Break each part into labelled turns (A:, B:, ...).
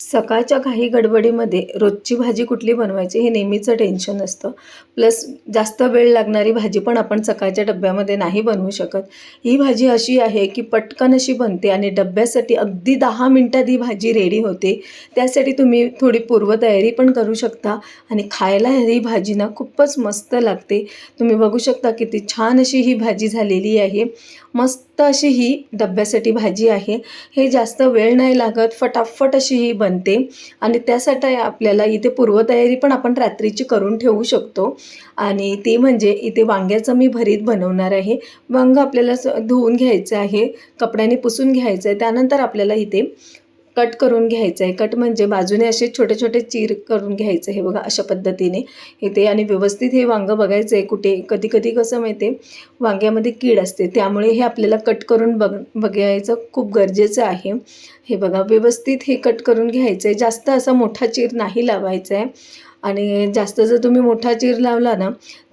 A: सकाळच्या काही गडबडीमध्ये रोजची भाजी कुठली बनवायची हे नेहमीचं टेन्शन असतं प्लस जास्त वेळ लागणारी भाजी पण आपण सकाळच्या डब्यामध्ये नाही बनवू शकत. ही भाजी अशी आहे की पटकन अशी बनते आणि डब्यासाठी अगदी दहा मिनटात ही भाजी रेडी होते. त्यासाठी तुम्ही थोडी पूर्वतयारी पण करू शकता आणि खायला ही भाजी ना खूपच मस्त लागते. तुम्ही बघू शकता किती छान अशी ही भाजी झालेली आहे. मस्त तर अशी ही डब्यासाठी भाजी आहे. हे जास्त वेळ नाही लागत फटाफट अशी ही बनते. आणि त्यासाठी आपल्याला इथे पूर्वतयारी पण आपण रात्रीची करून ठेवू शकतो. आणि ती म्हणजे इथे वांग्याचं मी भरीत बनवणार आहे. वांगं आपल्याला धुवून घ्यायचं आहे कपड्याने पुसून घ्यायचं आहे. त्यानंतर आपल्याला इथे कट करून घ्यायचं आहे. कट म्हणजे बाजूने असे छोटे छोटे चीर करून घ्यायचं हे बघा अशा पद्धतीने. इथे आणि व्यवस्थित हे वांगं बघायचं आहे कुठे. कधी कधी कसं माहिती आहे वांग्यामध्ये कीड असते. त्यामुळे हे आपल्याला कट करून बघ बघायचं खूप गरजेचं आहे. हे बघा व्यवस्थित हे कट करून घ्यायचं आहे. जास्त असा मोठा चीर नाही लावायचा आहे. आणि जास्त जर तुम्ही मोठा चीर लावला ना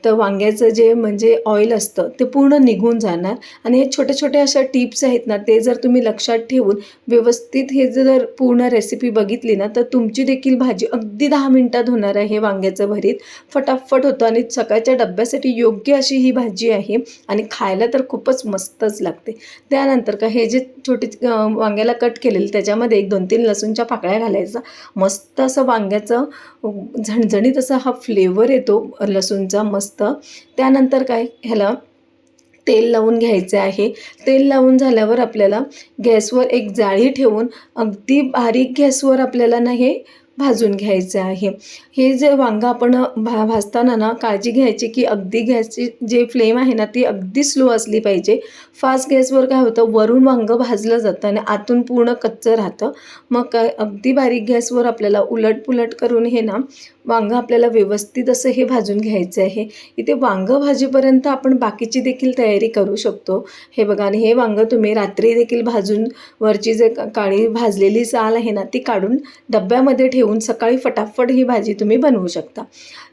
A: तर वांग्याचं जे म्हणजे ऑइल असतं ते पूर्ण निघून जाणार. आणि हे छोटे छोटे अशा टिप्स आहेत ना ते जर तुम्ही लक्षात ठेवून व्यवस्थित हे जर पूर्ण रेसिपी बघितली ना तर तुमची देखील भाजी अगदी दहा मिनटात होणार आहे वांग्याचं भरीत. फटाफट होतं आणि सकाळच्या डब्यासाठी योग्य अशी ही भाजी आहे आणि खायला तर खूपच मस्तच लागते. त्यानंतर का हे जे छोटे वांग्याला कट केलेलं त्याच्यामध्ये एक दोन तीन लसूणच्या पाकळ्या घालायचा. मस्त असं वांग्याचं झणझणीत असा हा फ्लेवर येतो लसूणचा मस्त त्यानंतर काय? ह्याला तेल लावून घ्यायचे आहे. तेल लावून झाल्यावर आपल्याला गॅसवर एक जाळी ठेवून अगदी बारीक गॅसवर आपल्याला ना हे भाजून घ्यायचं आहे. हे जे वांगं आपण भा भाजताना ना काळजी घ्यायची की अगदी गॅसची जे फ्लेम आहे ना ती अगदी स्लो असली पाहिजे. फास्ट गॅसवर काय होतं? वरून वांगं भाजलं जातं आणि आतून पूर्ण कच्चं राहतं. मग काय? अगदी बारीक गॅसवर आपल्याला उलट पुलट करून हे ना वांगं आपल्याला व्यवस्थित असं हे भाजून घ्यायचं आहे. इथे वांगं भाजीपर्यंत आपण बाकीची देखील तयारी करू शकतो. हे बघा आणि हे वांगं तुम्ही रात्री देखील भाजून वरची जे काळी भाजलेली साल आहे ना ती काढून डब्यामध्ये ठेवून सकाळी फटाफट ही भाजी तुम्ही बनवू शकता.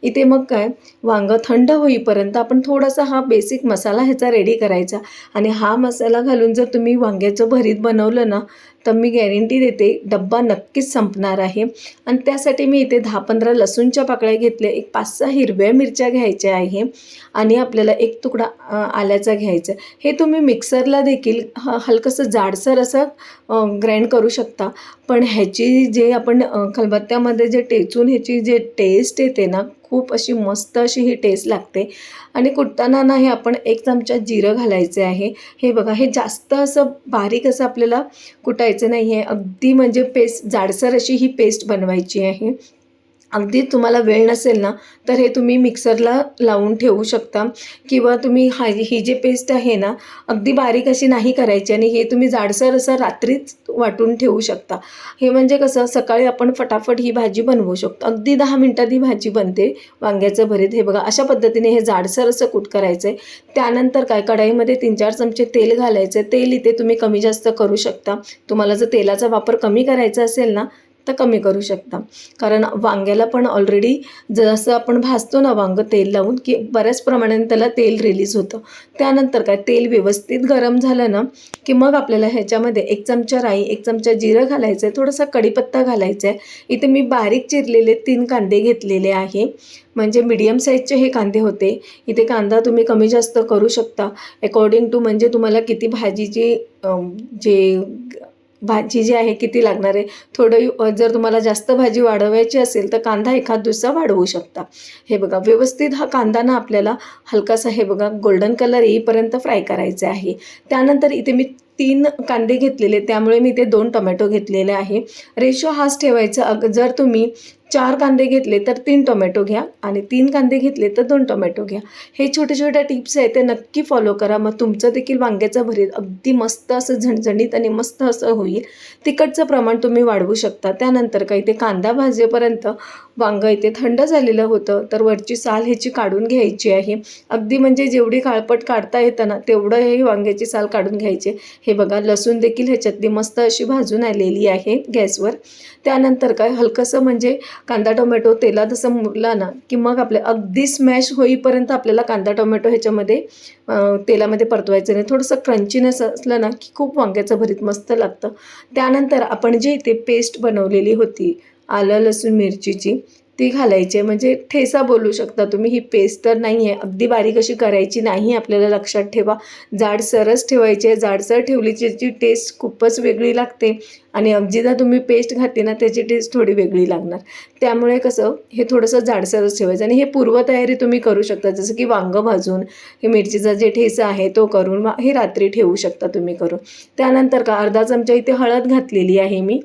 A: इथे मग काय वांगं थंड होईपर्यंत आपण थोडासा हा बेसिक मसाला ह्याचा रेडी करायचा. आणि हा मसाला घालून जर तुम्ही वांग्याचं भरीत बनवलं ना तर मी गॅरंटी देते डब्बा नक्कीच संपणार आहे. आणि त्यासाठी मी इथे दहा पंधरा लसूणच्या पाकळ्या घेतल्या एक पाच सहा हिरव्या मिरच्या घ्यायच्या आहे आणि आपल्याला एक तुकडा आल्याचा घ्यायचा हे तुम्ही मिक्सरला देखील ह हलकंसं जाडसर असं ग्राइंड करू शकता. पण ह्याची जे आपण खलबत्त्यामध्ये जे टेचून ह्याची जे टेस्ट येते ना खूप अशी मस्त अशी ही टेस्ट लागते. आणि कुटताना ना हे आपण एक चमचा जिरं घालायचे आहे. हे बघा हे जास्त असं बारीक असं आपल्याला कुटायचं नाही आहे अगदी म्हणजे पेस्ट जाडसर अशी ही पेस्ट बनवायची आहे. अगदी तुम्हाला वेळ नसेल ना तर हे तुम्ही मिक्सरला लावून ठेवू शकता. किंवा तुम्ही हा ही जी पेस्ट आहे ना अगदी बारीक अशी नाही करायची आणि हे तुम्ही जाडसर असं रात्रीच वाटून ठेवू शकता. हे म्हणजे कसं सकाळी आपण फटाफट ही भाजी बनवू शकतो. अगदी दहा मिनटात ही भाजी बनते वांग्याचं भरीत. हे बघा अशा पद्धतीने हे जाडसर असं कूट करायचं आहे त्यानंतर काय कढाईमध्ये तीन चार चमचे तेल घालायचं. आहे तेल इथे तुम्ही कमी जास्त करू शकता. तुम्हाला जर तेलाचा वापर कमी करायचा असेल ना तर कमी करू शकता. कारण वांग्याला पण ऑलरेडी जसं आपण भाजतो ना वांगं तेल लावून की बऱ्याच प्रमाणाने त्याला तेल रिलीज होतं. त्यानंतर काय तेल व्यवस्थित गरम झालं ना की मग आपल्याला ह्याच्यामध्ये एक चमचा राई एक चमचा जिरं घालायचं आहे थोडासा कढीपत्ता घालायचा आहे इथे मी बारीक चिरलेले तीन कांदे घेतलेले आहे. म्हणजे मीडियम साईजचे हे कांदे होते. इथे कांदा तुम्ही कमी जास्त करू शकता. अकॉर्डिंग टू म्हणजे तुम्हाला किती भाजीची जे भाजी जी आहे किती लागणार आहे? थोडं जर तुम्हाला जास्त भाजी वाढवायची असेल तर कांदा एखाद दुसरा वाढवू शकता. हे बघा व्यवस्थित हा कांदा ना आपल्याला हलकासा हे बघा गोल्डन कलर येईपर्यंत फ्राय करायचे आहे. त्यानंतर इथे मी तीन कांदे घेतलेले त्यामुळे मी ते दोन टोमॅटो घेतलेले आहे. रेशो हाच ठेवायचा. अग जर तुम्ही चार कांदे घेतले तर तीन टोमॅटो घ्या आणि तीन कांदे घेतले तर दोन टोमॅटो घ्या. हे छोटे छोटे टिप्स आहेत ते नक्की फॉलो करा. मग तुमचं देखील वांग्याचं भरीत अगदी मस्त असं झणझणीत आणि मस्त असं होईल. तिखटचं प्रमाण तुम्ही वाढवू शकता. त्यानंतर काही ते कांदा भाजेपर्यंत वांगं इथे थंड झालेलं होतं तर वरची साल ह्याची काढून घ्यायची आहे. अगदी म्हणजे जेवढी काळपट काढता येतं ना तेवढं हे वांग्याची साल काढून घ्यायचे. हे बघा लसूण देखील ह्याच्यातली मस्त अशी भाजून आलेली आहे गॅसवर. त्यानंतर काय हलकंसं म्हणजे कांदा टोमॅटो तेलात असं मुरला ना की मग आपले अगदी स्मॅश होईपर्यंत आपल्याला कांदा टोमॅटो ह्याच्यामध्ये तेलामध्ये परतवायचं नाही. थोडंसं क्रंचीनेस असलं ना की खूप वांग्याचं भरीत मस्त लागतं. त्यानंतर आपण जे इथे पेस्ट बनवलेली होती आलं लसूण मिरचीची ती घालायची आहे. म्हणजे ठेसा बोलू शकता तुम्ही. ही पेस्ट तर नाही आहे अगदी बारीक अशी करायची नाही. आपल्याला लक्षात ठेवा. जाडसरच ठेवायची आहे. जाडसर ठेवली त्याची टेस्ट खूपच वेगळी लागते. आणि अगदीदा जर तुम्ही पेस्ट घातली ना त्याची टेस्ट थोडी वेगळी लागणार. त्यामुळे कसं हे थोडंसं जाडसरच ठेवायचं. आणि हे पूर्वतयारी तुम्ही करू शकता. जसं की वांगं भाजून हे मिरचीचा जे ठेसा आहे तो करून हे रात्री ठेवू शकता तुम्ही करून. त्यानंतर का अर्धा चमचा इथे हळद घातलेली आहे मी.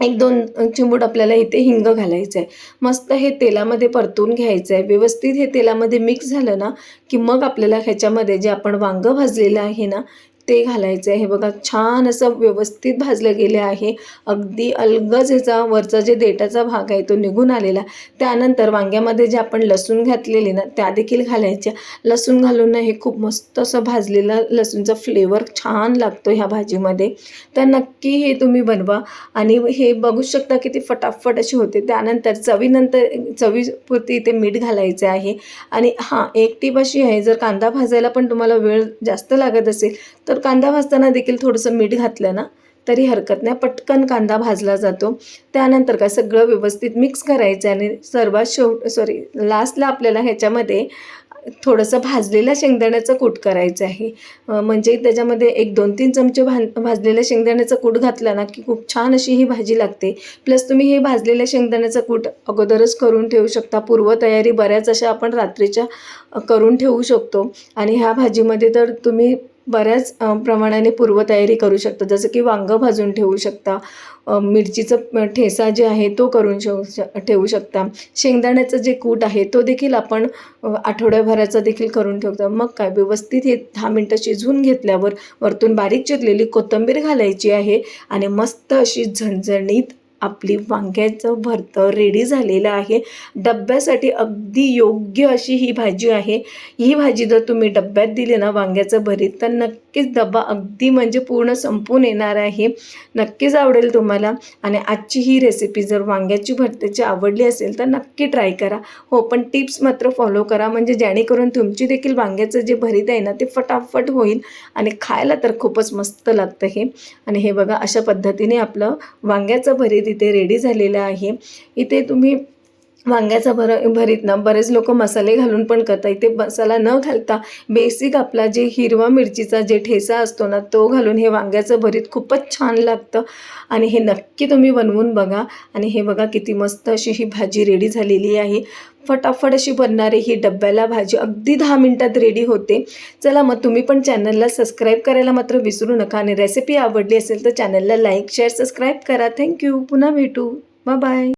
A: एक दोन चिमूट आपल्याला इथे हिंग घालायचं आहे मस्त हे तेलामध्ये परतून घ्यायचं आहे व्यवस्थित हे तेलामध्ये मिक्स झालं ना की मग आपल्याला ह्याच्यामध्ये जे आपण वांगं भाजलेलं आहे ना ते घालायचं आहे. हे बघा छान असं व्यवस्थित भाजलं गेलं आहे. अगदी अलगज ह्याचा वरचा जे देटाचा भाग आहे तो निघून आलेला. त्यानंतर वांग्यामध्ये जे आपण लसूण घातलेले ना त्या देखील घालायच्या. लसूण घालून ना हे खूप मस्त असं भाजलेलं लसूणचा फ्लेवर छान लागतो ह्या भाजीमध्ये. तर नक्की हे तुम्ही बनवा. आणि हे बघू शकता किती फटाफट अशी होते. त्यानंतर चवीनंतर चवीपुरती इथे मीठ घालायचं आहे. आणि हां एक टीप अशी आहे जर कांदा भाजायला पण तुम्हाला वेळ जास्त लागत असेल तर तर कांदा भाजताना देखील थोडंसं मीठ घातलं ना तरी हरकत नाही. पटकन कांदा भाजला जातो. त्यानंतर काय सगळं व्यवस्थित मिक्स करायचं आहे आणि सर्वात शेवट सॉरी लास्टला आपल्याला ह्याच्यामध्ये थोडंसं भाजलेल्या शेंगदाण्याचं कूट करायचं आहे. म्हणजे त्याच्यामध्ये एक दोन तीन चमचे भा भाजलेल्या शेंगदाण्याचं कूट घातला ना की खूप छान अशी ही भाजी लागते. प्लस तुम्ही हे भाजलेल्या शेंगदाण्याचं कूट अगोदरच करून ठेवू शकता. पूर्वतयारी बऱ्याच अशा आपण रात्रीच्या करून ठेवू शकतो. आणि ह्या भाजीमध्ये तर तुम्ही बऱ्याच प्रमाणाने पूर्वतयारी करू शकता. जसं की वांगं भाजून ठेवू शकता. मिरचीचं ठेसा जे आहे तो करून ठेवू शक ठेवू शकता. शेंगदाण्याचं जे कूट आहे तो देखील आपण आठवड्याभराचा देखील करून ठेवता. मग काय व्यवस्थित हे दहा मिनटं शिजवून घेतल्यावर वरतून बारीक चिरलेली कोथिंबीर घालायची आहे आणि मस्त अशी झणझणीत आपली वांग्याचं भरतं रेडी झालेलं आहे. डब्यासाठी अगदी योग्य अशी ही भाजी आहे. ही भाजी जर तुम्ही डब्यात दिली ना वांग्याचं भरीत तर नक्कीच डबा अगदी म्हणजे पूर्ण संपून येणार आहे. नक्कीच आवडेल तुम्हाला. आणि आजची ही रेसिपी जर वांग्याची भरत्याची आवडली असेल तर नक्की ट्राय करा. हो पण टिप्स मात्र फॉलो करा. म्हणजे जेणेकरून तुमची देखील वांग्याचं जे भरीत आहे ना ते फटाफट होईल आणि खायला तर खूपच मस्त लागतं हे. आणि हे बघा अशा पद्धतीने आपलं वांग्याचं भरीत तिथे रेडी झालेलं आहे. इथे तुम्ही वांग्याचा भर भरीत ना बरेच लोक मसाले घालून पण करतात. इथे मसाला न घालता बेसिक आपला जे हिरवा मिरचीचा जे ठेसा असतो ना तो घालून हे वांग्याचं भरीत खूपच छान लागतं. आणि हे नक्की तुम्ही बनवून बघा. आणि हे बघा किती मस्त अशी ही भाजी रेडी झालेली आहे. फटाफट अशी बनणारी ही डब्याला भाजी अगदी दहा मिनटात रेडी होते. चला मग तुम्ही पण चॅनलला सबस्क्राईब करायला मात्र विसरू नका. आणि रेसिपी आवडली असेल तर चॅनलला लाईक शेअर सबस्क्राईब करा. थँक्यू पुन्हा भेटू. Bye bye